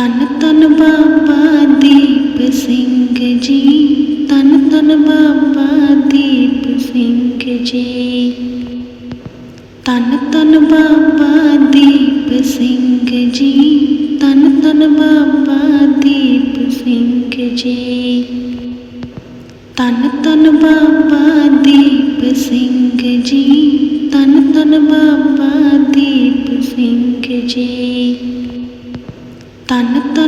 तन तन बाबा दीप सिंह जी। तन तन बाबा दीप सिंह जी। तन तन बाबा दीप सिंह जी। तन तन बाबा दीप सिंह जी। तन तन बाबा दीप सिंह जी। तन तन बाबा दीप सिंह जी।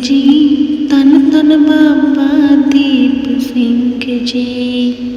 जी तन तन बाबा दीप सिंह जी।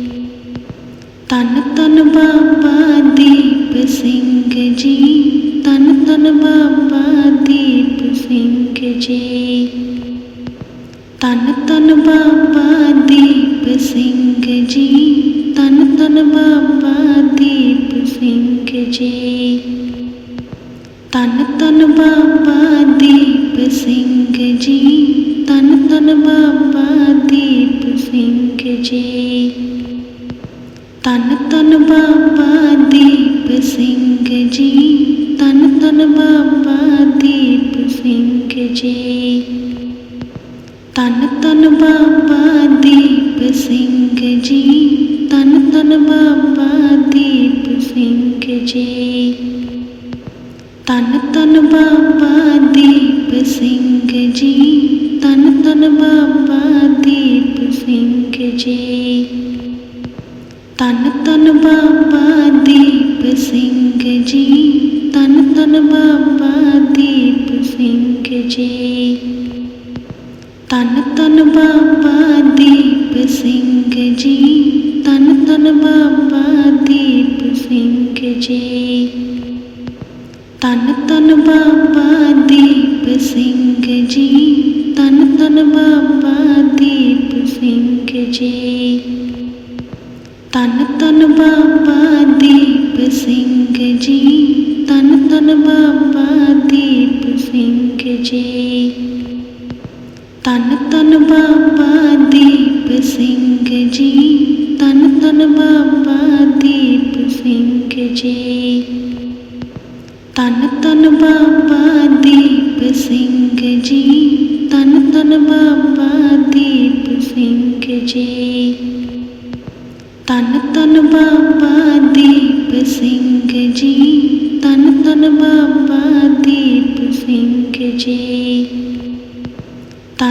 तन तन बाबा दीप सिंह जी। तन तन बाबा दीप सिंह जी। तन तन बाबा दीप सिंह जी। तन तन बाबा दीप सिंह जी। तन तन बाबा दीप सिंह जी। तन तन बाबा दीप सिंह जी।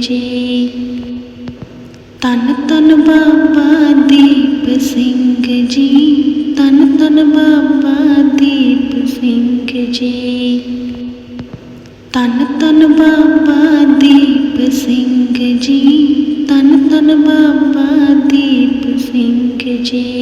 जी। तन तन बाबा दीप सिंह जी। तन तन बाबा दीप सिंह जी। तन तन बाबा दीप सिंह जी। तन तन बाबा दीप सिंह जी।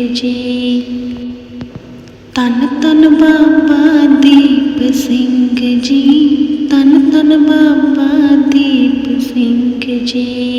वीर जी ਤਨ ਤਨ ਬਾਬਾ ਦੀਪ ਸਿੰਘ ਜੀ ਤਨ ਤਨ ਬਾਬਾ ਦੀਪ ਸਿੰਘ ਜੀ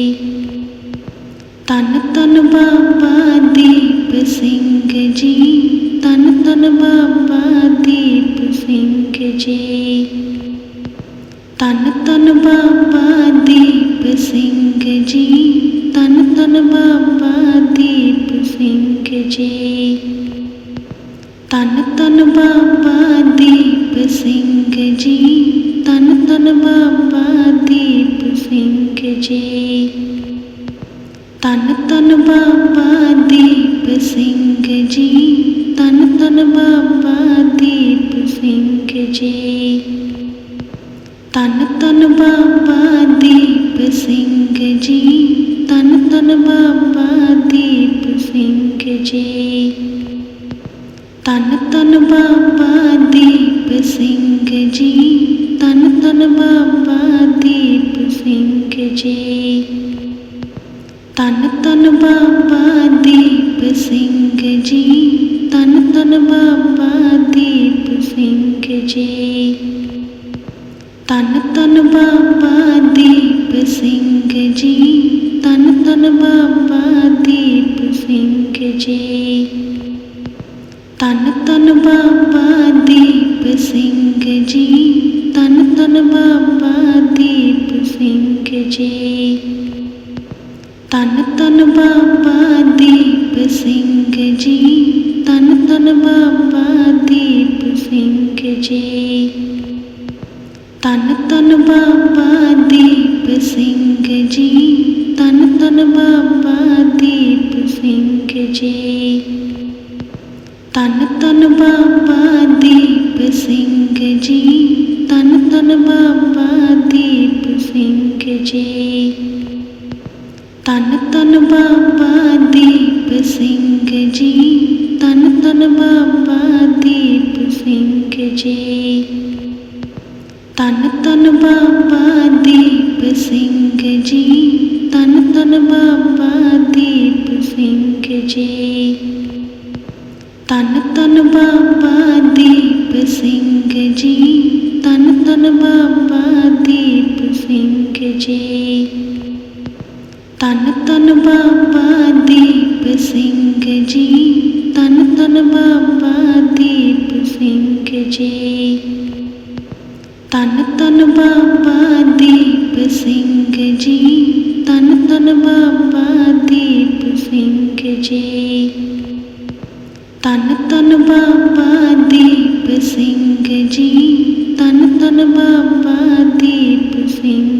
जी। तन तन बाबा दीप सिंह जी। तन तन बाबा दीप सिंह जी। तन तन बाबा दीप सिंह जी। तन तन बाबा दीप सिंह जी। ਜੀ ਤਨ ਤਨ ਬਾਬਾ ਦੀਪ ਸਿੰਘ ਜੀ ਤਨ ਤਨ ਬਾਬਾ ਦੀਪ ਸਿੰਘ ਜੀ ਤਨ ਤਨ ਬਾਬਾ ਦੀਪ ਸਿੰਘ ਜੀ ਤਨ ਤਨ ਬਾਬਾ ਦੀਪ ਸਿੰਘ ਜੀ ਤਨ ਤਨ ਬਾਬਾ ਦੀਪ ਸਿੰਘ ਜੀ ਤਨ ਤਨ ਬਾਬਾ ਦੀਪ ਸਿੰਘ ਜੀ ਤਨ ਤਨ ਬਾਬਾ ਦੀਪ ਸਿੰਘ ਜੀ ਤਨ ਤਨ ਬਾਬਾ ਦੀਪ ਸਿੰਘ ਜੀ ਤਨ ਤਨ ਬਾਬਾ ਦੀਪ ਸਿੰਘ ਜੀ ਤਨ ਤਨ ਬਾਬਾ ਦੀਪ ਸਿੰਘ ਜੀ ਜੀ ਤਨ ਤਨ ਬਾਬਾ ਦੀਪ ਸਿੰਘ ਜੀ ਤਨ ਤਨ ਬਾਬਾ ਦੀਪ ਸਿੰਘ ਜੀ ਤਨ ਤਨ ਬਾਬਾ ਦੀਪ ਸਿੰਘ ਜੀ ਤਨ ਤਨ ਬਾਬਾ ਦੀਪ ਸਿੰਘ ਜੀ ਤਨ ਤਨ ਬਾਬਾ ਦੀਪ ਸਿੰਘ ਜੀ ਤਨ ਤਨ ਬਾਬਾ ਦੀਪ ਸਿੰਘ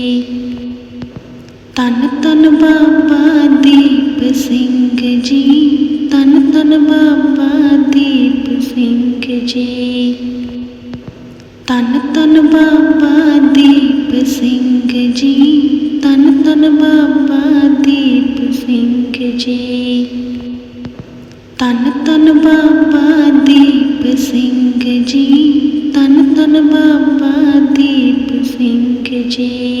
Jesus.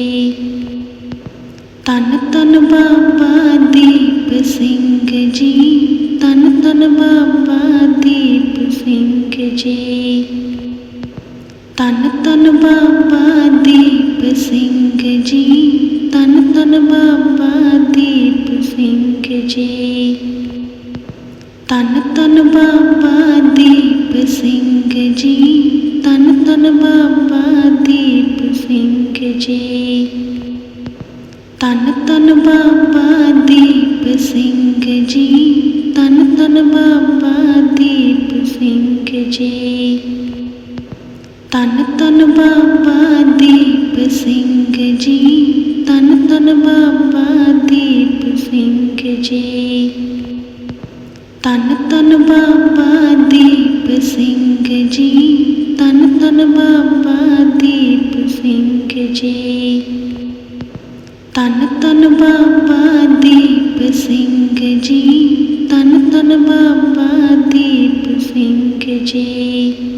धन बाबा दीप सिंह जी धन धन बाबा दीप सिंह जी। तन तन बाबा दीप सिंह जी, तन तन बाबा दीप सिंह जी। तन तन बाबा दीप सिंह जी, तन तन बाबा दीप सिंह जी।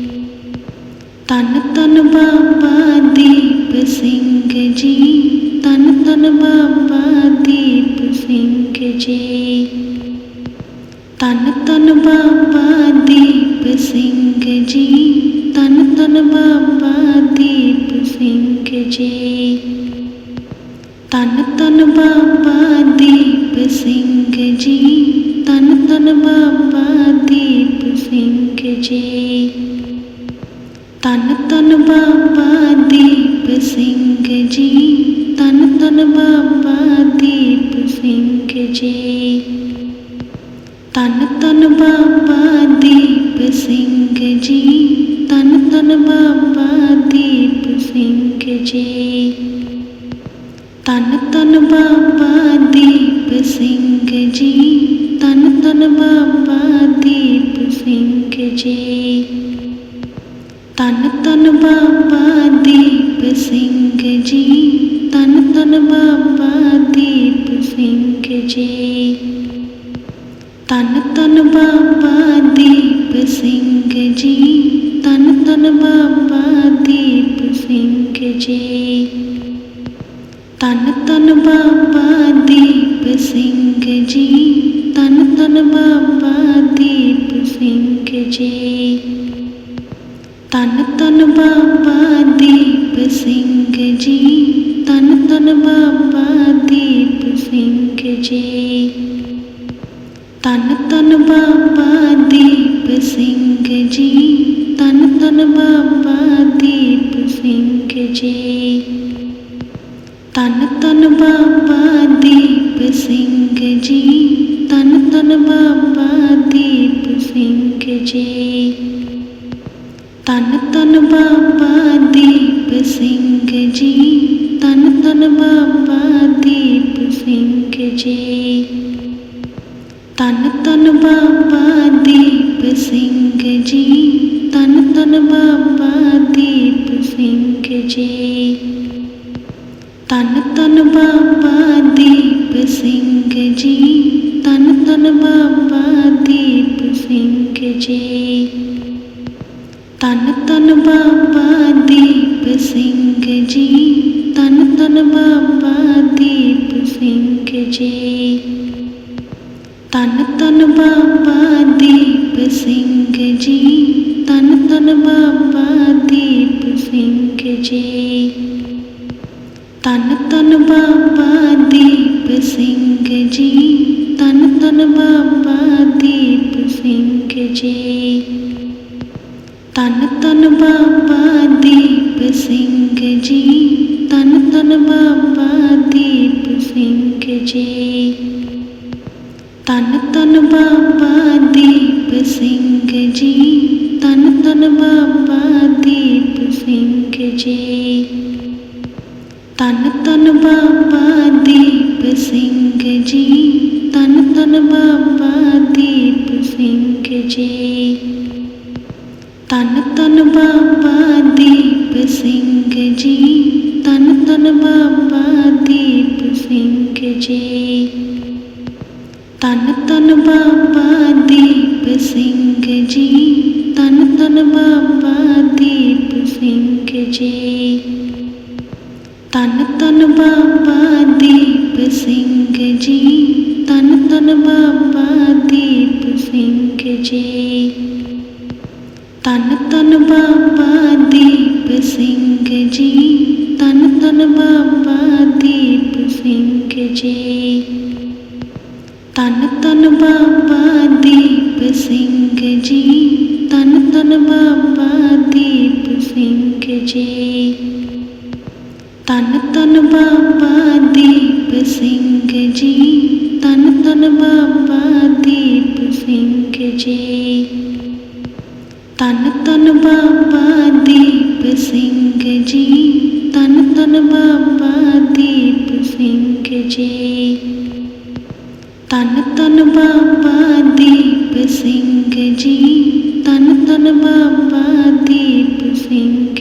ਜੀ ਤਨ ਤਨ ਬਾਬਾ ਦੀਪ ਸਿੰਘ ਜੀ ਤਨ ਤਨ ਬਾਬਾ ਦੀਪ ਸਿੰਘ ਜੀ ਤਨ ਤਨ ਬਾਬਾ ਦੀਪ ਸਿੰਘ ਜੀ ਤਨ ਤਨ ਬਾਬਾ ਦੀਪ ਸਿੰਘ ਜੀ ਤਨ ਤਨ ਬਾਬਾ ਦੀਪ ਸਿੰਘ ਜੀ ਤਨ ਤਨ ਬਾਬਾ ਦੀਪ ਸਿੰਘ ਜੀ ਤਨ ਤਨ ਬਾਬਾ ਦੀਪ ਸਿੰਘ ਜੀ ਤਨ ਤਨ ਬਾਬਾ ਦੀਪ ਸਿੰਘ ਜੀ ਤਨ ਤਨ ਬਾਬਾ ਦੀਪ ਸਿੰਘ ਜੀ ਤਨ ਤਨ ਬਾਬਾ ਦੀਪ ਸਿੰਘ ਜੀ ਜੀ ਤਨ ਤਨ ਬਾਬਾ ਦੀਪ ਸਿੰਘ ਜੀ ਤਨ ਤਨ ਬਾਬਾ ਦੀਪ ਸਿੰਘ ਜੀ ਤਨ ਤਨ ਬਾਬਾ ਦੀਪ ਸਿੰਘ ਜੀ ਤਨ ਤਨ ਬਾਬਾ ਦੀਪ ਸਿੰਘ ਜੀ ਤਨ ਤਨ ਬਾਬਾ ਦੀਪ ਸਿੰਘ ਜੀ ਤਨ ਤਨ ਬਾਬਾ ਦੀਪ ਸਿੰਘ ਜੀ ਤਨ ਤਨ ਬਾਬਾ ਦੀਪ ਸਿੰਘ ਜੀ ਤਨ ਤਨ ਬਾਬਾ ਦੀਪ ਸਿੰਘ ਜੀ ਤਨ ਤਨ ਬਾਬਾ ਦੀਪ ਸਿੰਘ ਜੀ ਤਨ ਤਨ ਬਾਬਾ ਦੀਪ ਸਿੰਘ ਜੀ ਜੀ ਧੰਨ ਧੰਨ ਬਾਬਾ ਦੀਪ ਸਿੰਘ ਜੀ ਧੰਨ ਧੰਨ ਬਾਬਾ ਦੀਪ ਸਿੰਘ ਜੀ ਧੰਨ ਧੰਨ ਬਾਬਾ ਦੀਪ ਸਿੰਘ ਜੀ ਧੰਨ ਧੰਨ ਬਾਬਾ ਦੀਪ ਸਿੰਘ ਜੀ ਧੰਨ ਧੰਨ ਬਾਬਾ ਦੀਪ ਸਿੰਘ ਜੀ ਸਿੰਘ ਜੀ ਧੰਨ ਧੰਨ ਬਾਬਾ ਦੀਪ ਸਿੰਘ ਜੀ ਧੰਨ ਧੰਨ ਬਾਬਾ ਦੀਪ ਸਿੰਘ ਜੀ ਧੰਨ ਧੰਨ ਬਾਬਾ ਦੀਪ ਸਿੰਘ ਜੀ ਧੰਨ ਧੰਨ ਬਾਬਾ ਦੀਪ ਸਿੰਘ ਜੀ ਧੰਨ ਧੰਨ ਬਾਬਾ ਦੀਪ ਸਿੰਘ ਜੀ ਧੰਨ ਧੰਨ ਬਾਬਾ ਦੀਪ ਸਿੰਘ ਜੀ ਧੰਨ ਧੰਨ ਬਾਬਾ ਦੀਪ ਸਿੰਘ ਜੀ ਧੰਨ ਧੰਨ ਬਾਬਾ ਦੀਪ ਸਿੰਘ ਜੀ ਧੰਨ ਧੰਨ ਬਾਬਾ ਦੀਪ ਸਿੰਘ ਜੀ ਧੰਨ ਧੰਨ ਬਾਬਾ ਦੀਪ ਸਿੰਘ ਜੀ ਧੰਨ ਧੰਨ ਬਾਬਾ ਦੀਪ ਸਿੰਘ ਜੀ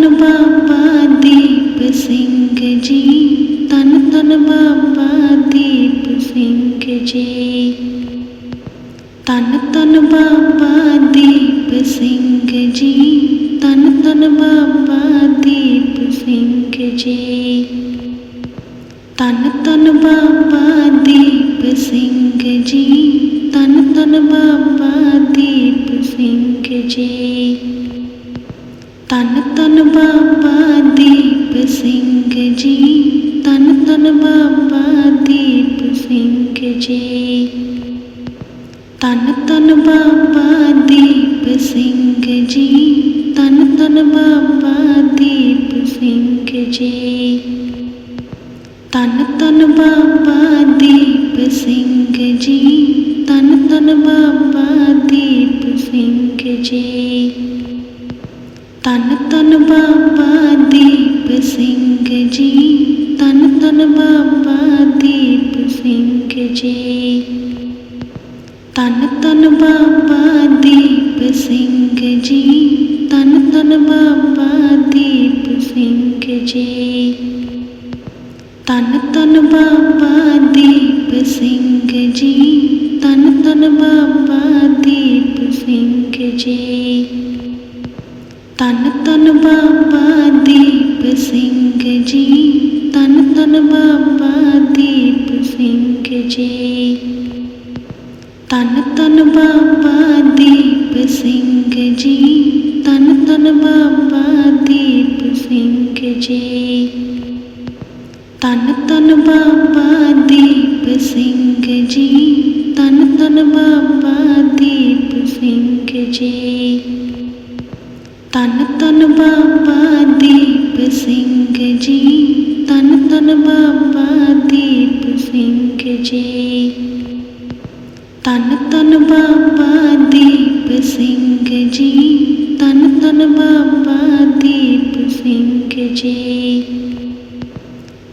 धन बाबा दीप सिंह जी धन धन बाबा दीप सिंह जी। तन तन बाबा दीप सिंह जी, तन तन बाबा दीप सिंह जी। Shri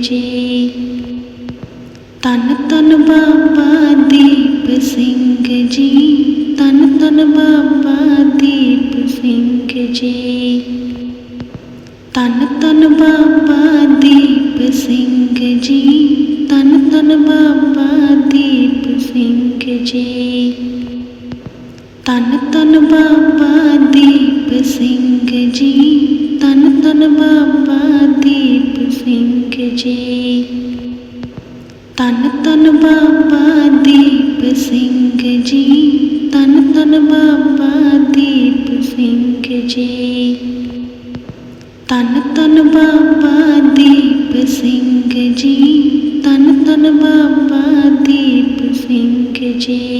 ਜੀ ਤਨ ਤਨ ਬਾਬਾ ਦੀਪ ਸਿੰਘ ਜੀ ਤਨ ਤਨ ਬਾਬਾ ਦੀਪ ਸਿੰਘ ਜੀ ਤਨ ਤਨ ਬਾਬਾ ਦੀਪ ਸਿੰਘ ਜੀ ਤਨ ਤਨ ਬਾਬਾ ਦੀਪ ਸਿੰਘ ਜੀ ਤਨ ਤਨ ਬਾਬਾ ਦੀਪ ਸਿੰਘ ਜੀ ਤਨ ਤਨ ਬਾਬਾ ਦੀਪ ਸਿੰਘ ਜੀ ਤਨ ਤਨ ਬਾਬਾ ਦੀਪ ਸਿੰਘ ਜੀ ਤਨ ਤਨ ਬਾਬਾ ਦੀਪ ਸਿੰਘ ਜੀ ਤਨ ਤਨ ਬਾਬਾ ਦੀਪ ਸਿੰਘ ਜੀ ਤਨ ਤਨ ਬਾਬਾ ਦੀਪ ਸਿੰਘ ਜੀ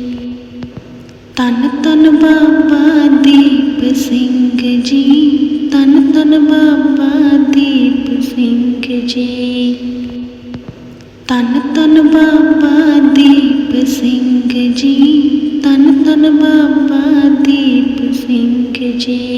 जी, तन तन बाबा दीप सिंह जी। तन तन बाबा दीप सिंह जी, तन तन बाबा दीप सिंह जी।